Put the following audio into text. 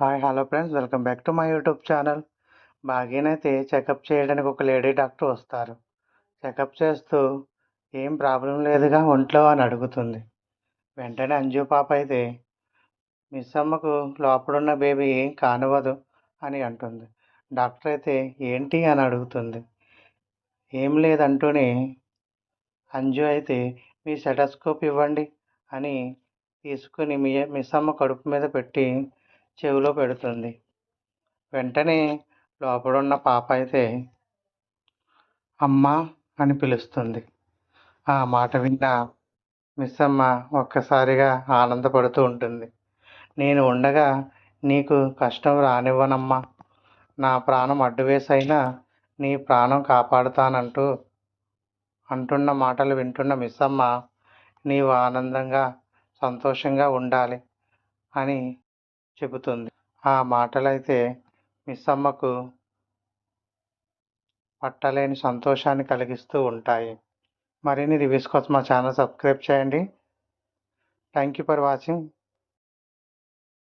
Hi hello friends welcome back to my YouTube channel భాగ్యనైతే checkup చేయడానికి ఒక lady doctor వస్తారు. Checkup చేస్తూ ఏం ప్రాబ్లం లేదుగా ఒంట్లో? అని అడుగుతుంది. వెంటనే అంజు పాప అయితే మిస్ అమ్మకు లోపడున్న బేబీ ఏం కానివ్వదు అని అంటుంది. డాక్టర్ అయితే ఏంటి? అని అడుగుతుంది. ఏం లేదంటూనే అంజు అయితే మీ సెటస్కోప్ ఇవ్వండి అని తీసుకుని మీ మిస్ అమ్మ కడుపు మీద పెట్టి చెవిలో పెడుతుంది. వెంటనే లోపడున్న పాప అయితే అమ్మా అని పిలుస్తుంది. ఆ మాట విన్న మిస్ అమ్మ ఒక్కసారిగా ఆనందపడుతూ ఉంటుంది. నేను ఉండగా నీకు కష్టం రానివ్వనమ్మా. నా ప్రాణం అడ్డువేసైనా నీ ప్రాణం కాపాడుతానంటూ అంటున్న మాటలు వింటున్న మిస్ అమ్మ నీవు ఆనందంగా సంతోషంగా ఉండాలి అని చెబుతుంది. ఆ మాటలైతే మిస్సమ్మకు పట్టలేని సంతోషాన్ని కలిగిస్తూ ఉంటాయి. మరిన్ని రివ్యూస్ కోసం మా ఛానల్ సబ్స్క్రైబ్ చేయండి. Thank you for watching.